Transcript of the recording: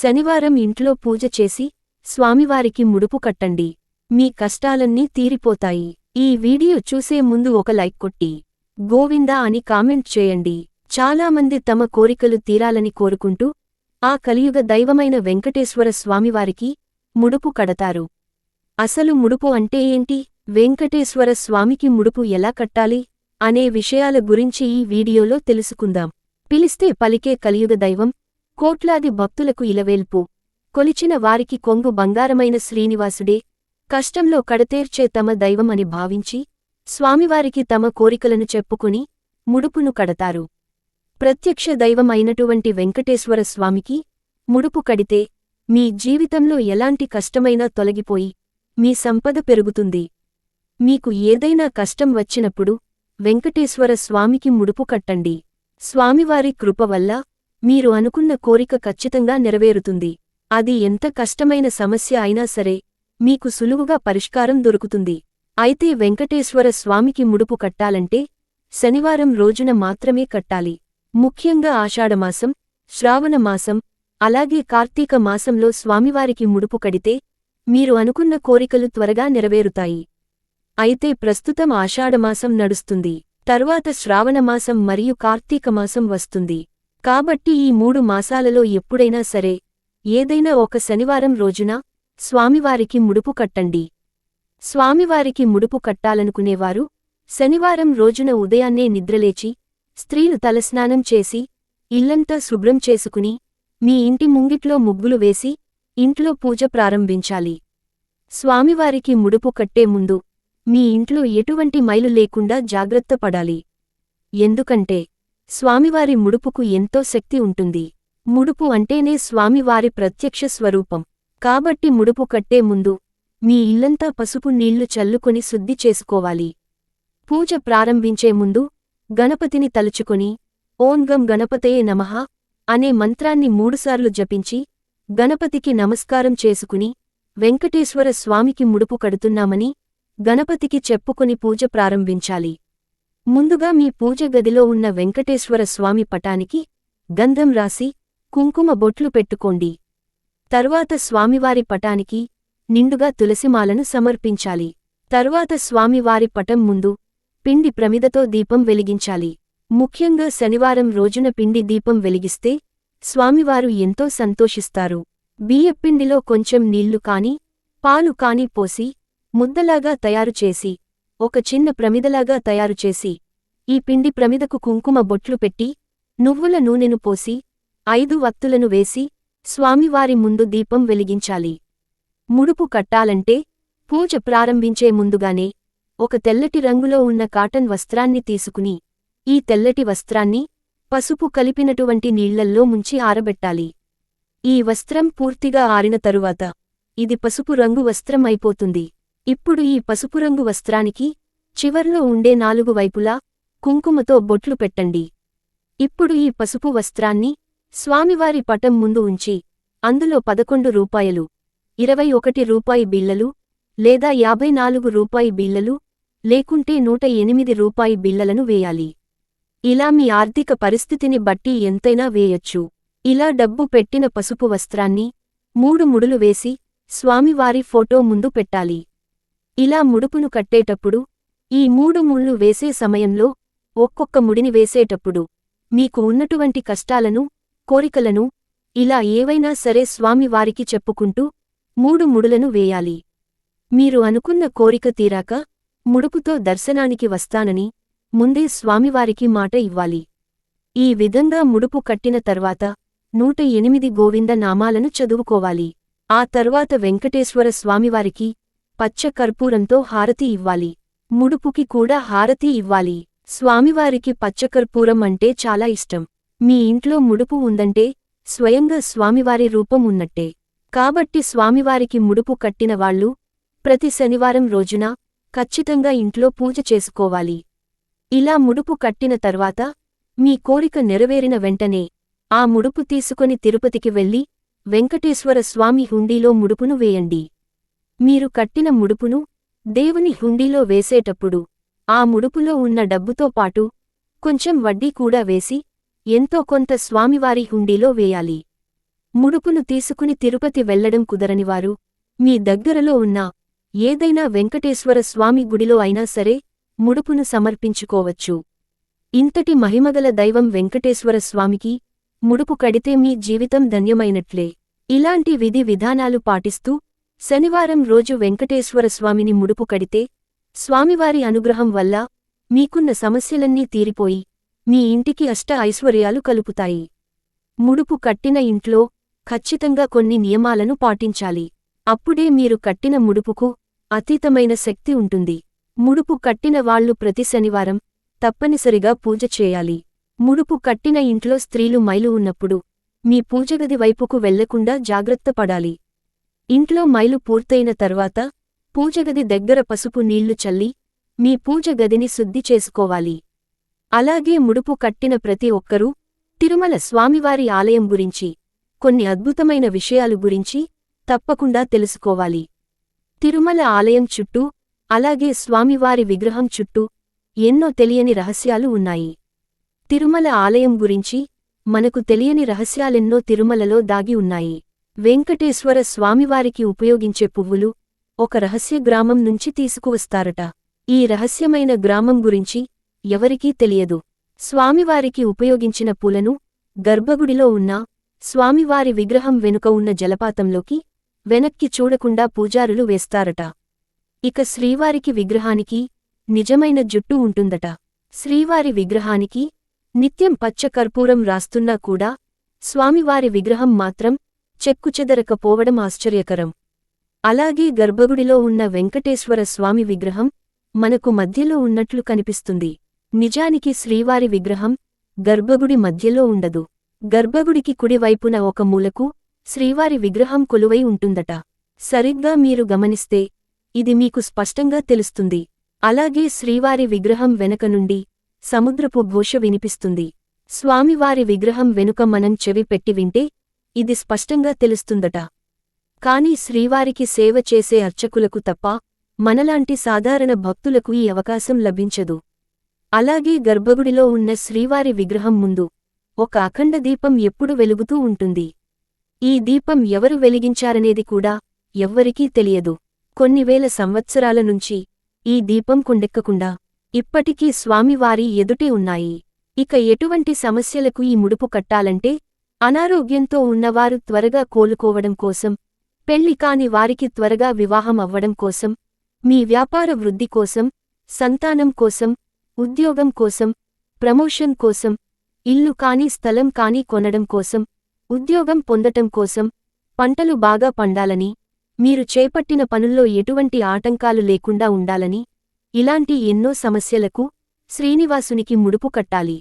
శనివారం ఇంట్లో పూజ చేసి స్వామివారికి ముడుపు కట్టండి. మీ కష్టాలన్నీ తీరిపోతాయి. ఈ వీడియో చూసే ముందు ఒక లైక్ కొట్టి గోవిందా అని కామెంట్ చేయండి. చాలామంది తమ కోరికలు తీరాలని కోరుకుంటూ ఆ కలియుగ దైవమైన వెంకటేశ్వర స్వామివారికి ముడుపు కడతారు. అసలు ముడుపు అంటే ఏంటి? వెంకటేశ్వర స్వామికి ముడుపు ఎలా కట్టాలి? అనే విషయాల గురించి ఈ వీడియోలో తెలుసుకుందాం. పిలిస్తే పలికే కలియుగ దైవం కోట్లాది భక్తులకు ఇలవేల్పు. కొలిచిన వారికి కొంగు బంగారమైన శ్రీనివాసుడే కష్టంలో కడతేర్చే తమ దైవమని భావించి స్వామివారికి తమ కోరికలను చెప్పుకుని ముడుపును కడతారు. ప్రత్యక్ష దైవమైనటువంటి వెంకటేశ్వర స్వామికి ముడుపు కడితే మీ జీవితంలో ఎలాంటి కష్టమైనా తొలగిపోయి మీ సంపద పెరుగుతుంది. మీకు ఏదైనా కష్టం వచ్చినప్పుడు వెంకటేశ్వర స్వామికి ముడుపు కట్టండి. స్వామివారి కృప వల్ల మీరు అనుకున్న కోరిక ఖచ్చితంగా నెరవేరుతుంది. అది ఎంత కష్టమైన సమస్య అయినా సరే మీకు సులువుగా పరిష్కారం దొరుకుతుంది. అయితే వెంకటేశ్వర స్వామికి ముడుపు కట్టాలంటే శనివారం రోజున మాత్రమే కట్టాలి. ముఖ్యంగా ఆషాఢమాసం శ్రావణమాసం అలాగే కార్తీక మాసంలో స్వామివారికి ముడుపు కడితే మీరు అనుకున్న కోరికలు త్వరగా నెరవేరుతాయి. అయితే ప్రస్తుతం ఆషాఢమాసం నడుస్తుంది. తర్వాత శ్రావణమాసం మరియు కార్తీకమాసం వస్తుంది. కాబట్టి ఈ మూడు మాసాలలో ఎప్పుడైనా సరే ఏదైనా ఒక శనివారం రోజున స్వామివారికి ముడుపు కట్టండి. స్వామివారికి ముడుపు కట్టాలనుకునేవారు శనివారం రోజున ఉదయాన్నే నిద్రలేచి స్త్రీలు తలస్నానం చేసి ఇల్లంతా శుభ్రం చేసుకుని మీ ఇంటి ముంగిట్లో ముగ్గులు వేసి ఇంట్లో పూజ ప్రారంభించాలి. స్వామివారికి ముడుపు కట్టే ముందు మీ ఇంట్లో ఎటువంటి మైలు లేకుండా జాగ్రత్త పడాలి. ఎందుకంటే స్వామివారి ముడుపుకు ఎంతో శక్తి ఉంటుంది. ముడుపు అంటేనే స్వామివారి ప్రత్యక్ష స్వరూపం. కాబట్టి ముడుపు కట్టే ముందు మీ ఇల్లంతా పసుపు నీళ్ళు చల్లుకొని శుద్ధి చేసుకోవాలి. పూజ ప్రారంభించే ముందు గణపతిని తలుచుకొని ఓం గం గణపతయే నమః అనే మంత్రాన్ని మూడుసార్లు జపించి గణపతికి నమస్కారం చేసుకుని వెంకటేశ్వర స్వామికి ముడుపు కడుతున్నామని గణపతికి చెప్పుకొని పూజ ప్రారంభించాలి. ముందుగా మీ పూజ గదిలో ఉన్న వెంకటేశ్వర స్వామి పటానికి గంధం రాసి కుంకుమ బొట్లు పెట్టుకోండి. తర్వాత స్వామివారి పటానికి నిండుగా తులసిమాలను సమర్పించాలి. తరువాత స్వామివారి పటం ముందు పిండి ప్రమిదతో దీపం వెలిగించాలి. ముఖ్యంగా శనివారం రోజున పిండి దీపం వెలిగిస్తే స్వామివారు ఎంతో సంతోషిస్తారు. బియ్యపిండిలో కొంచెం నీళ్ళు కాని పాలు కాని పోసి ముద్దలాగా తయారుచేసి ఒక చిన్న ప్రమిదలాగా తయారుచేసి ఈ పిండి ప్రమిదకు కుంకుమ బొట్లు పెట్టి నువ్వుల నూనెను పోసి ఐదు వత్తులను వేసి స్వామివారి ముందు దీపం వెలిగించాలి. ముడుపు కట్టాలంటే పూజ ప్రారంభించే ముందుగానే ఒక తెల్లటి రంగులో ఉన్న కాటన్ వస్త్రాన్ని తీసుకుని ఈ తెల్లటి వస్త్రాన్ని పసుపు కలిపినటువంటి నీళ్ళల్లో ముంచి ఆరబెట్టాలి. ఈ వస్త్రం పూర్తిగా ఆరిన తరువాత ఇది పసుపు రంగు వస్త్రం అయిపోతుంది. ఇప్పుడు ఈ పసుపు రంగు వస్త్రానికి చివర్లో ఉండే నాలుగు వైపులా కుంకుమతో బొట్లు పెట్టండి. ఇప్పుడు ఈ పసుపు వస్త్రాన్ని స్వామివారి పటం ముందు ఉంచి అందులో పదకొండు రూపాయలు ఇరవై ఒకటి రూపాయి బిళ్ళలు లేదా యాభై నాలుగు రూపాయి బిళ్ళలు లేకుంటే నూట ఎనిమిది రూపాయి బిళ్ళలను వేయాలి. ఇలా మీ ఆర్థిక పరిస్థితిని బట్టి ఎంతైనా వేయొచ్చు. ఇలా డబ్బు పెట్టిన పసుపు వస్త్రాన్ని మూడు ముడులు వేసి స్వామివారి ఫోటో ముందు పెట్టాలి. ఇలా ముడుపును కట్టేటప్పుడు ఈ మూడు ముళ్ళు వేసే సమయంలో ఒక్కొక్క ముడిని వేసేటప్పుడు మీకు ఉన్నటువంటి కష్టాలను కోరికలను ఇలా ఏవైనా సరే స్వామివారికి చెప్పుకుంటూ మూడు ముడులను వేయాలి. మీరు అనుకున్న కోరిక తీరాక ముడుపుతో దర్శనానికి వస్తానని ముందే స్వామివారికి మాట ఇవ్వాలి. ఈ విధంగా ముడుపు కట్టిన తర్వాత నూట ఎనిమిది గోవింద నామాలను చదువుకోవాలి. ఆ తర్వాత వెంకటేశ్వర స్వామివారికి పచ్చ కర్పూరంతో హారతి ఇవ్వాలి. ముడుపుకి కూడా హారతి ఇవ్వాలి. స్వామివారికి పచ్చకర్పూరం అంటే చాలా ఇష్టం. మీ ఇంట్లో ముడుపు ఉందంటే స్వయంగా స్వామివారి రూపం ఉన్నట్టే. కాబట్టి స్వామివారికి ముడుపు కట్టిన వాళ్ళు ప్రతి శనివారం రోజున ఖచ్చితంగా ఇంట్లో పూజ చేసుకోవాలి. ఇలా ముడుపు కట్టిన తర్వాత మీ కోరిక నెరవేరిన వెంటనే ఆ ముడుపు తీసుకొని తిరుపతికి వెళ్ళి వెంకటేశ్వర స్వామి హుండీలో ముడుపును వేయండి. మీరు కట్టిన ముడుపును దేవుని హుండీలో వేసేటప్పుడు ఆ ముడుపులో ఉన్న డబ్బుతో పాటు కొంచెం వడ్డీ కూడా వేసి ఎంతో కొంత స్వామివారి హుండీలో వేయాలి. ముడుపును తీసుకుని తిరుపతి వెళ్ళడం కుదరనివారు. మీ దగ్గరలో ఉన్న ఏదైనా వెంకటేశ్వర స్వామి గుడిలో అయినా సరే ముడుపును సమర్పించుకోవచ్చు. ఇంతటి మహిమగల దైవం వెంకటేశ్వర స్వామికి ముడుపు కడితే మీ జీవితం ధన్యమైనట్లే. ఇలాంటి విధి విధానాలు పాటిస్తూ శనివారం రోజు వెంకటేశ్వర స్వామిని ముడుపు కడితే స్వామివారి అనుగ్రహం వల్ల మీకున్న సమస్యలన్నీ తీరిపోయి మీ ఇంటికి అష్ట ఐశ్వర్యాలు కలుపుతాయి. ముడుపు కట్టిన ఇంట్లో ఖచ్చితంగా కొన్ని నియమాలను పాటించాలి. అప్పుడే మీరు కట్టిన ముడుపుకు అతీతమైన శక్తి ఉంటుంది. ముడుపు కట్టిన వాళ్ళు ప్రతి శనివారం తప్పనిసరిగా పూజ చేయాలి. ముడుపు కట్టిన ఇంట్లో స్త్రీలు మైలు ఉన్నప్పుడు మీ పూజగది వైపుకు వెళ్ళకుండా జాగ్రత్త పడాలి. ఇంట్లో మైలు పూర్తయిన తర్వాత పూజగది దగ్గర పసుపు నీళ్ళు చల్లి మీ పూజ గదిని శుద్ధి చేసుకోవాలి. అలాగే ముడుపు కట్టిన ప్రతి ఒక్కరూ తిరుమల స్వామివారి ఆలయం గురించి కొన్ని అద్భుతమైన విషయాలు గురించి తప్పకుండా తెలుసుకోవాలి. తిరుమల ఆలయం చుట్టూ అలాగే స్వామివారి విగ్రహం చుట్టూ ఎన్నో తెలియని రహస్యాలు ఉన్నాయి. తిరుమల ఆలయం గురించి మనకు తెలియని రహస్యాలెన్నో తిరుమలలో దాగి ఉన్నాయి. వెంకటేశ్వర స్వామివారికి ఉపయోగించే పువ్వులు ఒక రహస్య గ్రామం నుంచి తీసుకువస్తారట. ఈ రహస్యమైన గ్రామం గురించి ఎవరికీ తెలియదు. స్వామివారికి ఉపయోగించిన పూలను గర్భగుడిలో ఉన్న స్వామివారి విగ్రహం వెనుక ఉన్న జలపాతంలోకి వెనక్కి చూడకుండా పూజారులు వేస్తారట. ఇక శ్రీవారికి విగ్రహానికి నిజమైన జుట్టు ఉంటుందట. శ్రీవారి విగ్రహానికి నిత్యం పచ్చ కర్పూరం రాస్తున్నా కూడా స్వామివారి విగ్రహం మాత్రం చెక్కుచెదరకపోవడం ఆశ్చర్యకరం. అలాగే గర్భగుడిలో ఉన్న వెంకటేశ్వర స్వామి విగ్రహం మనకు మధ్యలో ఉన్నట్లు కనిపిస్తుంది. నిజానికి శ్రీవారి విగ్రహం గర్భగుడి మధ్యలో ఉండదు. గర్భగుడికి కుడివైపున ఒక మూలకు శ్రీవారి విగ్రహం కొలువై ఉంటుందట. సరిగ్గా మీరు గమనిస్తే ఇది మీకు స్పష్టంగా తెలుస్తుంది. అలాగే శ్రీవారి విగ్రహం వెనక నుండి సముద్రపు ఘోష వినిపిస్తుంది. స్వామివారి విగ్రహం వెనుక మనం చెవి పెట్టి వింటే ఇది స్పష్టంగా తెలుస్తుందట. కాని శ్రీవారికి సేవ చేసే అర్చకులకు తప్ప మనలాంటి సాధారణ భక్తులకు ఈ అవకాశం లభించదు. అలాగే గర్భగుడిలో ఉన్న శ్రీవారి విగ్రహం ముందు ఒక అఖండ దీపం ఎప్పుడు వెలుగుతూ ఉంటుంది. ఈ దీపం ఎవరు వెలిగించారనేది కూడా ఎవ్వరికీ తెలియదు. కొన్ని వేల సంవత్సరాల నుంచి ఈ దీపం కుండెక్కకుండా ఇప్పటికీ స్వామివారి ఎదుటే ఉన్నాయి. ఇక ఎటువంటి సమస్యలకు ఈ ముడుపు కట్టాలంటే అనారోగ్యంతో ఉన్నవారు త్వరగా కోలుకోవడం కోసం పెళ్ళి కాని వారికి త్వరగా వివాహం అవ్వడం కోసం మీ వ్యాపార వృద్ధి కోసం సంతానం కోసం ఉద్యోగం కోసం ప్రమోషన్ కోసం ఇల్లు కాని స్థలం కాని కొనడం కోసం ఉద్యోగం పొందటం కోసం పంటలు బాగా పండాలని మీరు చేపట్టిన పనుల్లో ఎటువంటి ఆటంకాలు లేకుండా ఉండాలని ఇలాంటి ఎన్నో సమస్యలకు శ్రీనివాసునికి ముడుపు కట్టాలి.